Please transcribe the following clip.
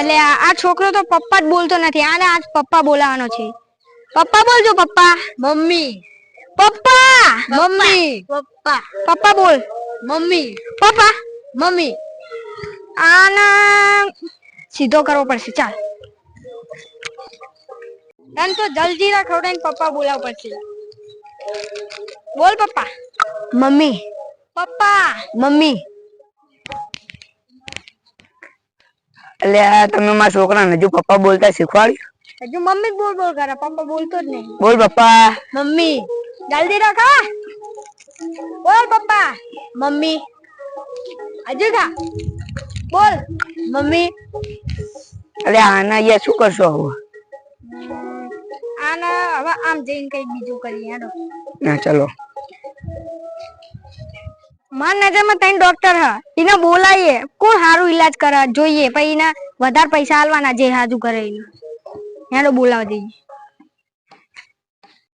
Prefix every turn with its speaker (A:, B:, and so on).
A: એટલે આ છોકરો તો પપ્પા જ બોલતો નથી. આને આજ પપ્પા બોલાવાનો છે. પપ્પા બોલજો પપ્પા.
B: મમ્મી.
A: પપ્પા!
B: મમ્મી! પપ્પા.
A: પપ્પા બોલ.
B: મમ્મી.
A: પપ્પા!
B: મમ્મી.
A: આને સીધો કરવો પડશે. ચાલ. તને તો જલજીરા ખવડાવીને પપ્પા બોલાવવા પડશે. બોલ પપ્પા.
B: મમ્મી.
A: પપ્પા.
B: મમ્મી.
C: એટલે તમે મારા છોકરાને હજુ પપ્પા બોલતા શીખવાડ્યું?
A: હજુ મમ્મી બોલ બોલ કરે પપ્પા બોલતો જ નહીં.
C: બોલ પપ્પા.
B: મમ્મી
A: જલ્દી રાખા બોલ પપ્પા.
B: મમ્મી
A: હજુ ખા બોલ
B: મમ્મી.
C: એટલે આના અહીંયા શું કરશો હવે?
A: આના હવે આમ જઈને કઈ બીજું કરીએ હેડો.
C: ના ચલો.
A: મારા નજરમાં ત્રણ ડોક્ટર હ. એને બોલાવીએ કોણ સારું ઈલાજ કરે જોઈએ? પછી એના વધારે પૈસા આલવાના જે હાજુ કરે એને બોલાવા દઈએ